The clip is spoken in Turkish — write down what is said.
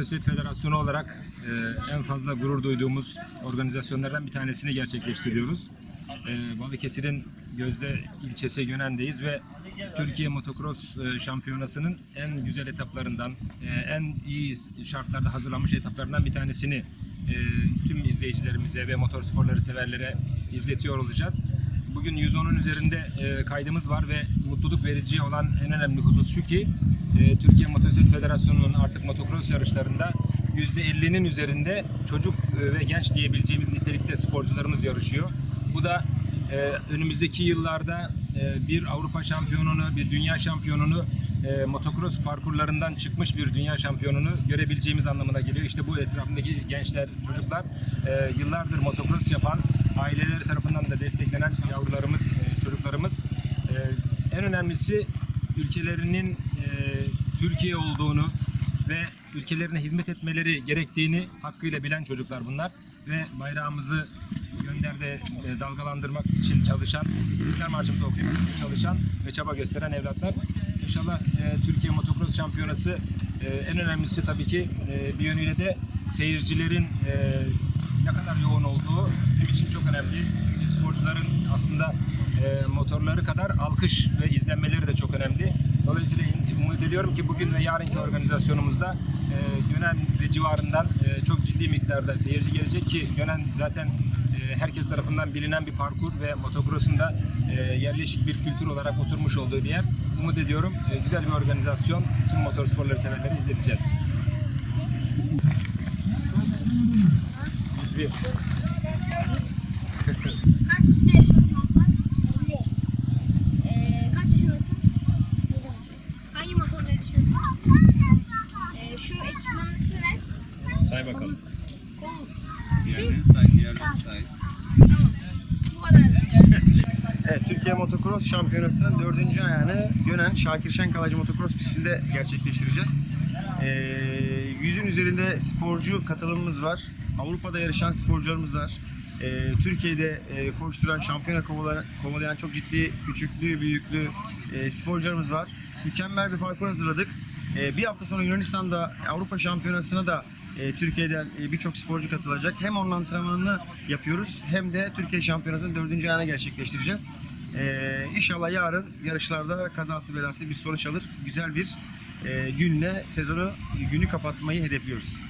Motosiklet Federasyonu olarak e, en fazla gurur duyduğumuz organizasyonlardan bir tanesini gerçekleştiriyoruz. E, Balıkesir'in Gözde ilçesi Gönen'deyiz ve Türkiye Motocross e, Şampiyonası'nın en güzel etaplarından, e, en iyi şartlarda hazırlanmış etaplarından bir tanesini e, tüm izleyicilerimize ve motorsporları severlere izletiyor olacağız. Bugün 110'un üzerinde e, kaydımız var ve mutluluk verici olan en önemli husus şu ki e, Türkiye Motosiklet Federasyonu'nun artık motocross yarışlarında %50'nin üzerinde çocuk e, ve genç diyebileceğimiz nitelikte sporcularımız yarışıyor. Bu da e, önümüzdeki yıllarda e, bir Avrupa şampiyonunu, bir dünya şampiyonunu e, motocross parkurlarından çıkmış bir dünya şampiyonunu görebileceğimiz anlamına geliyor. İşte bu etrafındaki gençler, çocuklar e, yıllardır motocross yapan, aileleri tarafından da desteklenen yavrularımız, e, çocuklarımız. E, en önemlisi ülkelerinin e, Türkiye olduğunu ve ülkelerine hizmet etmeleri gerektiğini hakkıyla bilen çocuklar bunlar ve bayrağımızı gönderde dalgalandırmak için çalışan, İstiklal Marşımızı okuyamak için çalışan ve çaba gösteren evlatlar. İnşallah Türkiye Motocross Şampiyonası en önemlisi tabii ki bir yönüyle de seyircilerin ne kadar yoğun olduğu bizim için çok önemli. Çünkü sporcuların aslında e, motorları kadar alkış ve izlenmeleri de çok önemli. Dolayısıyla umut ediyorum ki bugün ve yarınki organizasyonumuzda e, Gönen ve civarından e, çok ciddi miktarda seyirci gelecek ki Gönen zaten e, herkes tarafından bilinen bir parkur ve motocross'un da e, yerleşik bir kültür olarak oturmuş olduğu bir yer. Umut ediyorum e, güzel bir organizasyon tüm motorsporları severleri izleteceğiz. 101. Kaç işte yaşıyorsun Aslan? Ee, kaç yaşındasın? Hangi motorla yaşıyorsun? Ee, şu ekipmanın ismi ne? Say bakalım. Kol. Diğerlerini say, diğerlerini say. Tamam. Bu kadar. Evet, Türkiye Motocross Şampiyonası'nın dördüncü ayağını Gönen Şakir Şen Kalacı Motocross pistinde gerçekleştireceğiz. Ee, yüzün üzerinde sporcu katılımımız var. Avrupa'da yarışan sporcularımız var. Ee, Türkiye'de e, koşturan, şampiyona kovalayan, kovalayan çok ciddi küçüklü, büyüklü e, sporcularımız var. Mükemmel bir parkur hazırladık. Ee, bir hafta sonra Yunanistan'da Avrupa Şampiyonası'na da e, Türkiye'den e, birçok sporcu katılacak. Hem onun antrenmanını yapıyoruz hem de Türkiye Şampiyonası'nın dördüncü ayağını gerçekleştireceğiz. E, inşallah yarın yarışlarda kazası belası bir sonuç alır. Güzel bir e, günle sezonu günü kapatmayı hedefliyoruz.